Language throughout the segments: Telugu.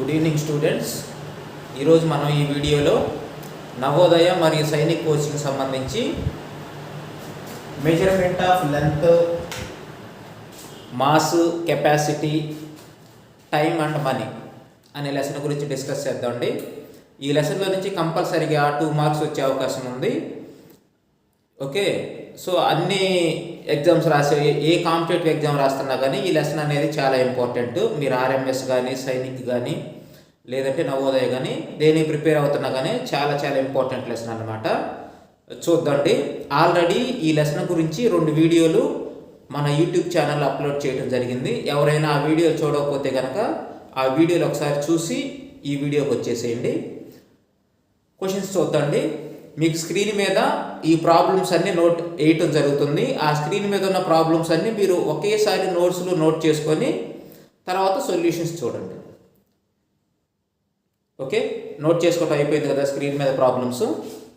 గుడ్ ఈవినింగ్ స్టూడెంట్స్ ఈరోజు మనం ఈ వీడియోలో నవోదయ మరియు సైనిక్ కోచింగ్ సంబంధించి measurement of length mass capacity time and money అనే లెసన్ గురించి డిస్కస్ చేద్దామండి. ఈ లెసన్లో నుంచి కంపల్సరీగా టూ మార్క్స్ వచ్చే అవకాశం ఉంది. ఓకే సో అన్ని ఎగ్జామ్స్ రాసే ఏ కాంపిటేటివ్ ఎగ్జామ్ రాస్తున్నా కానీ ఈ లెసన్ అనేది చాలా ఇంపార్టెంట్. మీరు ఆర్ఎంఎస్ కానీ సైనిక్ కానీ లేదంటే నవోదయ కానీ దేనికి ప్రిపేర్ అవుతున్నా కానీ చాలా చాలా ఇంపార్టెంట్ లెసన్ అనమాట చూద్దండి. ఆల్రెడీ ఈ లెసన్ గురించి రెండు వీడియోలు మన యూట్యూబ్ ఛానల్ అప్లోడ్ చేయడం జరిగింది. ఎవరైనా ఆ వీడియో చూడకపోతే కనుక ఆ వీడియోలు ఒకసారి చూసి ఈ వీడియోకి వచ్చేసేయండి. క్వశ్చన్స్ చూద్దండి. మీకు స్క్రీన్ మీద ఈ ప్రాబ్లమ్స్ అన్ని నోట్ వేయటం జరుగుతుంది. ఆ స్క్రీన్ మీద ఉన్న ప్రాబ్లమ్స్ అన్ని మీరు ఒకేసారి నోట్స్లో నోట్ చేసుకొని తర్వాత సొల్యూషన్స్ చూడండి. ఓకే? నోట్ చేసుకోవటం అయిపోయింది కదా స్క్రీన్ మీద ప్రాబ్లమ్స్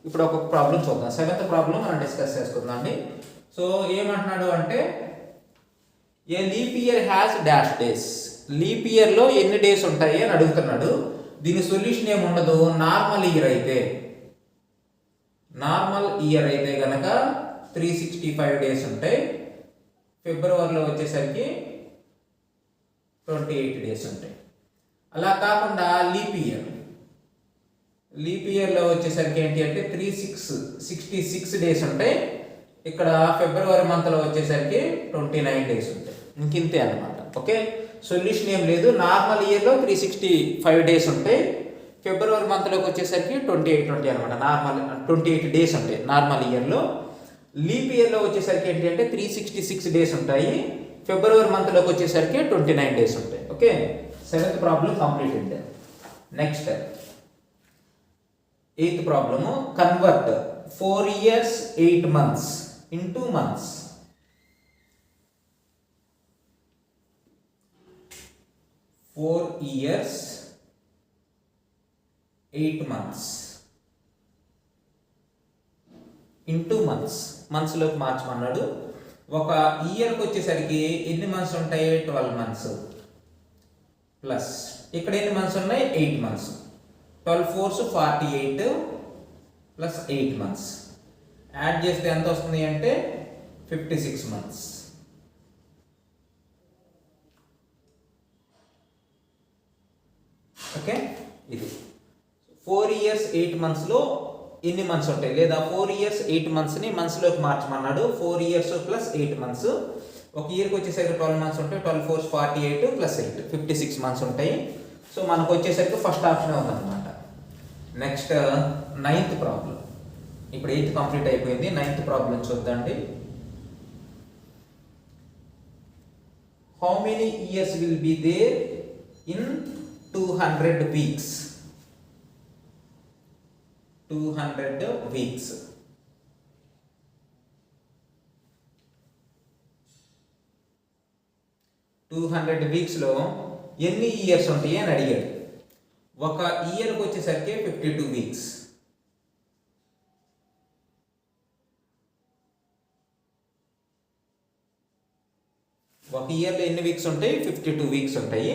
ఇప్పుడు ఒక్కొక్క ప్రాబ్లం చూద్దాం. సెవెంత్ ప్రాబ్లం మనం డిస్కస్ చేసుకుందాం అండి. సో ఏమంటున్నాడు అంటే a leap year has dash days leap ఇయర్లో ఎన్ని డేస్ ఉంటాయి అని అడుగుతున్నాడు. దీని సొల్యూషన్ ఏమి ఉండదు నార్మల్ ఇయర్ అయితే. నార్మల్ ఇయర్ అయితే కనుక త్రీ సిక్స్టీ ఫైవ్ డేస్ ఉంటాయి ఫిబ్రవరిలో వచ్చేసరికి ట్వంటీ ఎయిట్ డేస్ ఉంటాయి అలా కాకుండా లీప్ ఇయర్ లీప్ ఇయర్లో వచ్చేసరికి ఏంటి అంటే three six sixty six days ఉంటాయి ఇక్కడ ఫిబ్రవరి మంత్లో వచ్చేసరికి ట్వంటీ నైన్ డేస్ ఉంటాయి ఇంకింతే అనమాట ఓకే? సొల్యూషన్ ఏం లేదు. నార్మల్ ఇయర్లో త్రీ సిక్స్టీ ఫైవ్ డేస్ ఉంటాయి ఫిబ్రవరి మంత్లోకి వచ్చేసరికి ట్వంటీ ఎయిట్ ఉంటాయి అనమాట నార్మల్ ట్వంటీ ఎయిట్ డేస్ ఉంటాయి నార్మల్ ఇయర్లో. లీప్ ఇయర్లో వచ్చేసరికి ఏంటి అంటే త్రీ సిక్స్టీ సిక్స్ డేస్ ఉంటాయి. ఫిబ్రవరి మంత్లోకి వచ్చేసరికి ట్వంటీ నైన్ డేస్ ఉంటాయి. Okay? Seventh problem completed next eighth problem convert four years eight months into months four years eight months into months మంత్స్లోకి మార్చమన్నాడు. ఒక ఇయర్కి వచ్చేసరికి ఎన్ని మంత్స్ ఉంటాయి? ట్వెల్వ్ మంత్స్ ప్లస్ ఇక్కడ ఎన్ని మంత్స్ ఉన్నాయి? Eight months twelve fours forty eight plus eight months add చేస్తే ఎంత వస్తుంది అంటే? ఫిఫ్టీ సిక్స్ మంత్స్ ఓకే ఇది ఫోర్ ఇయర్స్ ఎయిట్ మంత్స్లో ఎన్ని మంత్స్ ఉంటాయి? లేదా ఫోర్ ఇయర్స్ ఎయిట్ మంత్స్ని మంత్స్లోకి మార్చమన్నాడు. Four years plus eight months. ఒక ఇయర్కి వచ్చేసరికి ట్వెల్వ్ మంత్స్ ఉంటాయి. Twelve fours forty eight plus eight. Fifty six months ఉంటాయి. సో మనకు వచ్చేసరికి ఫస్ట్ ఆప్షన్ ఉందన్నమాట. Next ninth problem. ఇప్పుడు ఎయిత్ కంప్లీట్ అయిపోయింది. Ninth problem చూద్దండి. How many years will be there in two hundred weeks two hundred weeks two hundred వీక్స్లో ఎన్ని ఇయర్స్ ఉంటాయి అని అడిగాడు. ఒక ఇయర్కి వచ్చేసరికి ఫిఫ్టీ టూ వీక్స్ ఒక ఇయర్లో ఎన్ని వీక్స్ ఉంటాయి? ఫిఫ్టీ టూ వీక్స్ ఉంటాయి.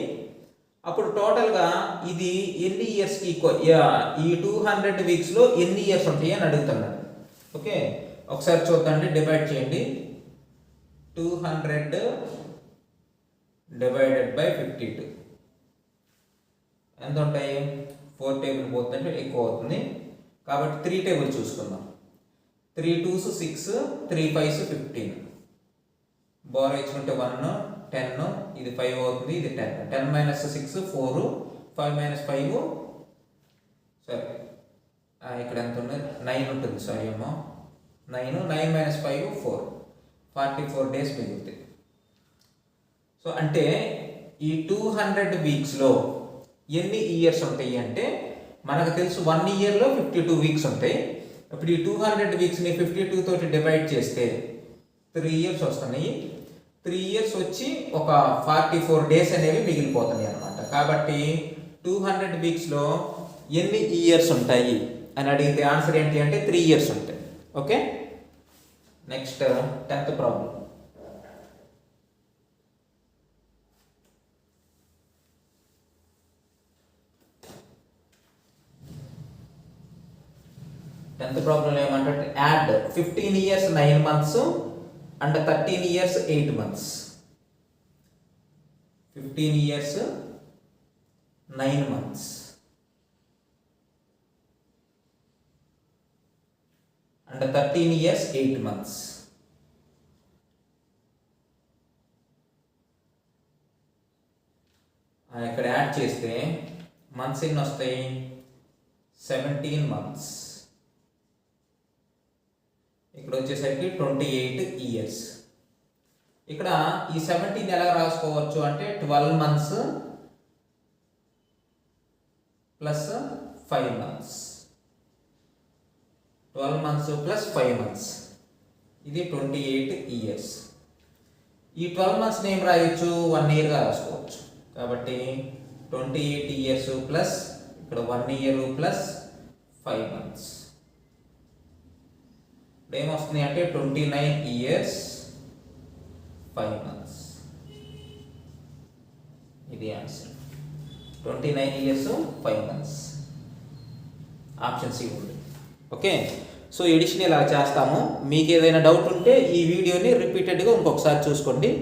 అప్పుడు టోటల్గా ఇది ఎన్ని ఇయర్స్ ఈక్వల్ ఈ టూ హండ్రెడ్ వీక్స్లో ఎన్ని ఇయర్స్ ఉంటాయి అని అడుగుతున్నాడు. ఓకే ఒకసారి చూద్దండి డివైడ్ చేయండి. Two hundred divided by fifty two ఎంత ఉంటాయి? ఫోర్ టేబుల్ పోతుందంటే ఎక్కువ అవుతుంది. కాబట్టి త్రీ టేబుల్ చూసుకుందాం. Three twos six three fives fifteen borrow ఇచ్చుకుంటే వన్ టెన్ ఇది ఫైవ్ అవుతుంది ఇది ten ten minus six four five minus five సరే ఇక్కడ ఎంత ఉంది నైన్ ఉంటుంది. సారీ ఏమో nine nine minus five four forty four days మిగులుతాయి సో అంటే ఈ టూ హండ్రెడ్ వీక్స్లో ఎన్ని ఇయర్స్ ఉంటాయి అంటే మనకు తెలుసు వన్ ఇయర్లో ఫిఫ్టీ టూ వీక్స్ ఉంటాయి. ఇప్పుడు ఈ టూ హండ్రెడ్ వీక్స్ని ఫిఫ్టీ టూ తోటి డివైడ్ చేస్తే త్రీ ఇయర్స్ వస్తున్నాయి. త్రీ ఇయర్స్ వచ్చి ఒక ఫార్టీ ఫోర్ డేస్ అనేవి మిగిలిపోతున్నాయి అనమాట కాబట్టి టూ హండ్రెడ్ వీక్స్లో ఎన్ని ఇయర్స్ ఉంటాయి? అని అడిగితే ఆన్సర్ ఏంటి అంటే త్రీ ఇయర్స్ ఉంటాయి. Okay? Next tenth problem tenth problem ఏమంటే add fifteen years nine months and thirteen years eight months fifteen years nine months and thirteen years eight months ఇక్కడ యాడ్ చేస్తే మంత్స్ ఎన్ని వస్తాయి? సెవెంటీన్ మంత్స్ ఇక్కడ వచ్చేసరికి ట్వంటీ ఎయిట్ ఇయర్స్ ఇక్కడ ఈ సెవెంటీన్ ఎలా రాసుకోవచ్చు అంటే twelve months plus five months twelve months plus five months ఇది ట్వంటీ ఎయిట్ ఇయర్స్ ఈ ట్వెల్వ్ మంత్స్ నేమ్ రాయొచ్చు? వన్ ఇయర్గా రాసుకోవచ్చు. కాబట్టి ట్వంటీ ఎయిట్ ఇయర్స్ ప్లస్ ఇక్కడ one year plus five months ఇప్పుడు వస్తుంది అంటే twenty nine years five months. ఇది answer. Twenty nine years five months. Option C ఉంది ఓకే? సో ఎడిషన్ ఇలా చేస్తాము? మీకు ఏదైనా డౌట్ ఉంటే ఈ వీడియోని రిపీటెడ్గా ఇంకొకసారి చూసుకోండి.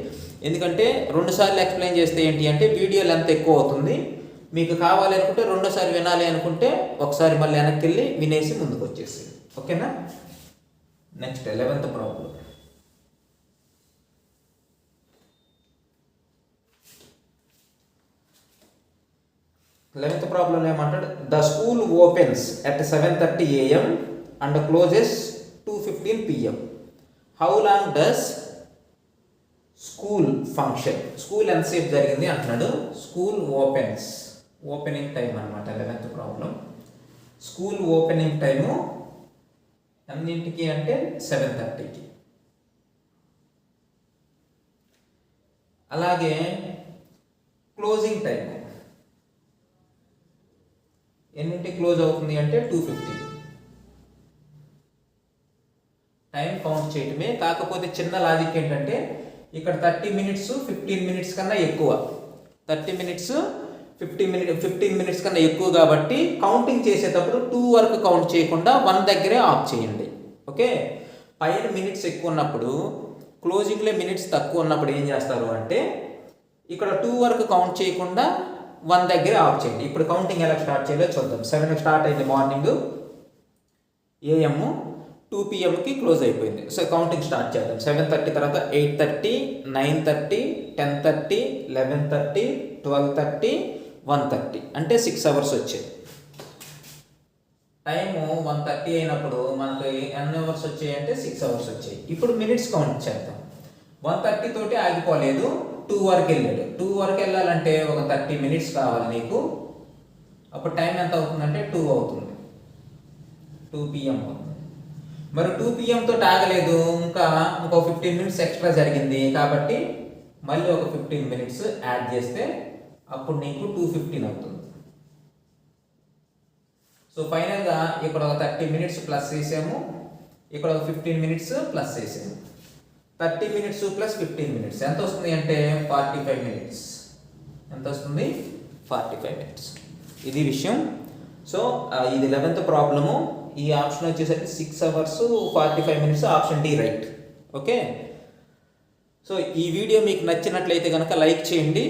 ఎందుకంటే రెండుసార్లు ఎక్స్ప్లెయిన్ చేస్తే ఏంటి అంటే వీడియో లెంత్ ఎక్కువ అవుతుంది. మీకు కావాలి అనుకుంటే రెండోసారి వినాలి అనుకుంటే ఒకసారి మళ్ళీ వెనక్కి వెళ్ళి వినేసి ముందుకు వచ్చేసి ఓకేనా? Next eleventh problem eleventh problem ఏమంటాడు? The school opens at seven thirty AM and closes two fifteen PM how long does school function school ఎంతసేపు జరిగింది? అంటున్నాడు. స్కూల్ ఓపెన్స్ ఓపెనింగ్ టైం అనమాట eleventh problem school opening time అన్నింటికి అంటే సెవెన్ థర్టీకి. అలాగే క్లోజింగ్ టైం ఎన్నింటి క్లోజ్ అవుతుంది అంటే టూ ఫిఫ్టీ. టైం కౌంట్ చేయటమే. కాకపోతే చిన్న లాజిక్ ఏంటంటే ఇక్కడ థర్టీ మినిట్స్ ఫిఫ్టీన్ మినిట్స్ కన్నా ఎక్కువ. Thirty minutes fifteen minute fifteen minutes కన్నా ఎక్కువ కాబట్టి కౌంటింగ్ చేసేటప్పుడు టూ వరకు కౌంట్ చేయకుండా వన్ దగ్గరే ఆఫ్ చేయండి. ఓకే పైన మినిట్స్ ఎక్కువ ఉన్నప్పుడు క్లోజింగ్లో మినిట్స్ తక్కువ ఉన్నప్పుడు ఏం చేస్తారు అంటే ఇక్కడ టూ వరకు కౌంట్ చేయకుండా వన్ దగ్గరే ఆఫ్ చేయండి. ఇప్పుడు కౌంటింగ్ ఎలా స్టార్ట్ చేయాలో చూద్దాం. సెవెన్కి స్టార్ట్ అయింది మార్నింగ్ ఏఎం టూ పిఎంకి క్లోజ్ అయిపోయింది. సో కౌంటింగ్ స్టార్ట్ చేద్దాం. సెవెన్ థర్టీ తర్వాత eight thirty nine thirty ten thirty eleven thirty twelve thirty one thirty. అంటే సిక్స్ అవర్స్ వచ్చాయి టైము వన్ థర్టీ అయినప్పుడు మనకు ఎన్ని అవర్స్ వచ్చాయి అంటే సిక్స్ అవర్స్ వచ్చాయి. ఇప్పుడు మినిట్స్ కౌంట్ చేద్దాం. వన్ థర్టీ తోటి ఆగిపోలేదు. టూ వరకు వెళ్ళాడు. టూ వరకు వెళ్ళాలంటే ఒక థర్టీ మినిట్స్ కావాలి నీకు. అప్పుడు టైం ఎంత అవుతుందంటే టూ అవుతుంది. టూ పిఎం అవుతుంది. మరి టూ పిఎంతో ఆగలేదు. ఇంకా ఇంకో ఫిఫ్టీన్ మినిట్స్ ఎక్స్ట్రా జరిగింది కాబట్టి మళ్ళీ ఒక ఫిఫ్టీన్ మినిట్స్ యాడ్ చేస్తే అప్పుడు నీకు టూ ఫిఫ్టీన్ అవుతుంది. సో ఫైనల్గా ఇక్కడ ఒక థర్టీ మినిట్స్ ప్లస్ చేసాము. ఇక్కడ ఒక ఫిఫ్టీన్ మినిట్స్ ప్లస్ చేసాము. Thirty minutes plus fifteen minutes ఎంత వస్తుంది అంటే ఫార్టీ ఫైవ్ మినిట్స్ ఎంత వస్తుంది? ఫార్టీ ఫైవ్ మినిట్స్ ఇది విషయం. సో ఇది లెవెన్త్ ప్రాబ్లము ఈ ఆప్షన్ వచ్చేసరికి six hours forty five minutes option D right okay so ఈ వీడియో మీకు నచ్చినట్లయితే కనుక లైక్ చేయండి.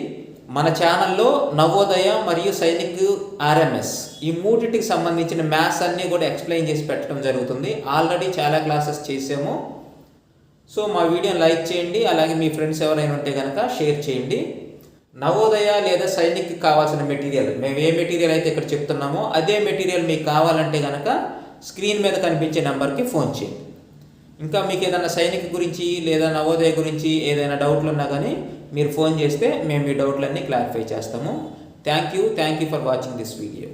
మన ఛానల్లో నవోదయ మరియు సైనిక్ ఆర్ఎంఎస్ ఈ మూడింటికి సంబంధించిన మ్యాథ్స్ అన్నీ కూడా ఎక్స్ప్లెయిన్ చేసి పెట్టడం జరుగుతుంది. ఆల్రెడీ చాలా క్లాసెస్ చేసాము. సో మా వీడియోని లైక్ చేయండి. అలాగే మీ ఫ్రెండ్స్ ఎవరైనా ఉంటే కనుక షేర్ చేయండి. నవోదయ లేదా సైనిక్ కావాల్సిన మెటీరియల్ మేము ఏ మెటీరియల్ అయితే ఇక్కడ చెప్తున్నామో అదే మెటీరియల్ మీకు కావాలంటే కనుక స్క్రీన్ మీద కనిపించే నెంబర్కి ఫోన్ చేయండి. ఇంకా మీకు ఏదైనా సైనిక్ గురించి లేదా నవోదయ గురించి ఏదైనా డౌట్లు ఉన్నా కానీ మీరు ఫోన్ చేస్తే మేము మీ డౌట్లన్నీ క్లారిఫై చేస్తాము. Thank you thank you for watching this video